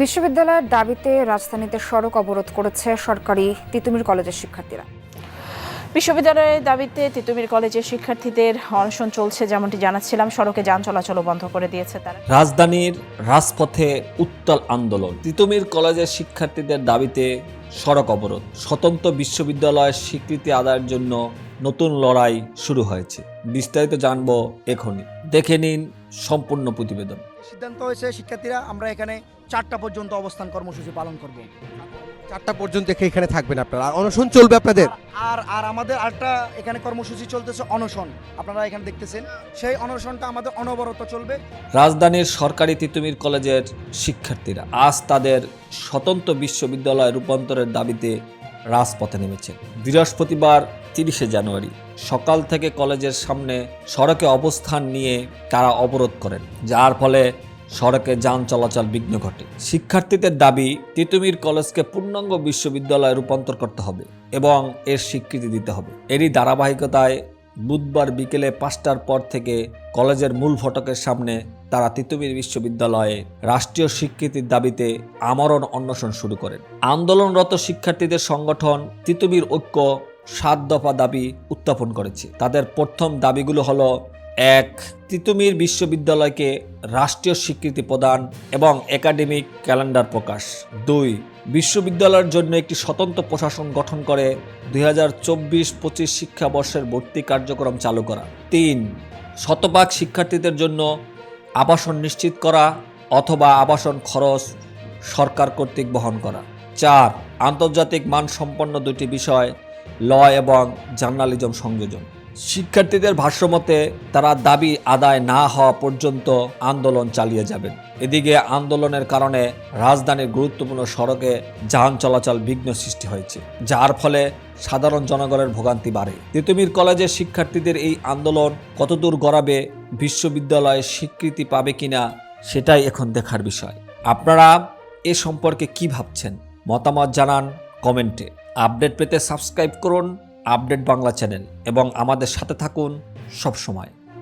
বিশ্ববিদ্যালয়ের দাবিতে রাজধানীতে সড়ক অবরোধ করেছে সরকারি তিতুমির কলেজের শিক্ষার্থীরা। বিশ্ববিদ্যালয়ের দাবিতে তিতুমির কলেজের শিক্ষার্থীদের অনশন চলছে যেমনটি জানাচ্ছিলাম। সড়কে যান চলাচল বন্ধ করে দিয়েছে তারা। রাজধানীর রাজপথে উত্তাল আন্দোলন। তিতুমির কলেজের শিক্ষার্থীদের দাবিতে সড়ক অবরোধ। স্বতন্ত্র বিশ্ববিদ্যালয়ের স্বীকৃতি আদায়ের জন্য নতুন লড়াই শুরু হয়েছে। বিস্তারিত জানব এখনই। দেখে নিন সম্পূর্ণ প্রতিবেদন। সিদ্ধান্ত হয়েছে শিক্ষার্থীরা আমরা এখানে চারটা পর্যন্ত অবস্থান কর্মসূচি পালন করব। চারটা পর্যন্ত এখে- এখানে থাকবেন আপনারা। আর অনশন চলবে আপনাদের? আর আর আমাদের আরেকটা এখানে কর্মসূচি চলতেছে অনশন। আপনারা এখানে দেখতেছেন সেই অনশনটা আমাদের অনবরত চলবে। রাজধানীর সরকারি তিতুমির কলেজের শিক্ষার্থীরা আজ তাদের স্বতন্ত্র বিশ্ববিদ্যালয় রূপান্তরের দাবিতে রাজপথে নেমেছেন। বৃহস্পতিবার তিরিশে জানুয়ারি সকাল থেকে কলেজের সামনে সড়কে অবস্থান নিয়ে তারা অবরোধ করেন, যার ফলে সড়কে যান চলাচল বিঘ্ন ঘটে। শিক্ষার্থীদের দাবি, তিতুমির কলেজকে পূর্ণাঙ্গ বিশ্ববিদ্যালয়ে রূপান্তর করতে হবে এবং এর স্বীকৃতি দিতে হবে। এরই ধারাবাহিকতায় বুধবার বিকেলে পাঁচটার পর থেকে কলেজের মূল ফটকের সামনে তারা তিতুমির বিশ্ববিদ্যালয়ে রাষ্ট্রীয় স্বীকৃতির দাবিতে আমরণ অন্বেষণ শুরু করেন। আন্দোলনরত শিক্ষার্থীদের সংগঠন তিতুমির ঐক্য সাত দফা দাবি উত্থাপন করেছে। তাদের প্রথম দাবিগুলো হলো এক তিতুমির বিশ্ববিদ্যালয়কে রাষ্ট্রীয় স্বীকৃতি প্রদান এবং একাডেমিক ক্যালেন্ডার প্রকাশ। দুই, বিশ্ববিদ্যালয়ের জন্য একটি স্বতন্ত্র প্রশাসন গঠন করে দুই হাজার চব্বিশ পঁচিশ শিক্ষাবর্ষের ভর্তি কার্যক্রম চালু করা। তিন, শতভাগ শিক্ষার্থীদের জন্য আবাসন নিশ্চিত করা অথবা আবাসন খরচ সরকার কর্তৃক বহন করা। চার, আন্তর্জাতিক মানসম্পন্ন দুটি বিষয় ল এবং জার্নালিজম সংযোজন। শিক্ষার্থীদের ভাষ্যমতে, তারা দাবি আদায় না হওয়া পর্যন্ত আন্দোলন চালিয়ে যাবেন। এদিকে আন্দোলনের কারণে রাজধানীর গুরুত্বপূর্ণ সড়কে যান চলাচল বিঘ্ন সৃষ্টি হয়েছে, যার ফলে সাধারণ জনগণের ভোগান্তি বাড়ে। তিতুমির কলেজের শিক্ষার্থীদের এই আন্দোলন কতদূর গড়াবে বিশ্ববিদ্যালয়ে স্বীকৃতি পাবে কিনা, সেটাই এখন দেখার বিষয়। আপনারা এ সম্পর্কে কি ভাবছেন? মতামত জানান কমেন্টে। আপডেট পেতে সাবস্ক্রাইব করুন আপডেট বাংলা চ্যানেল এবং আমাদের সাথে থাকুন সব সময়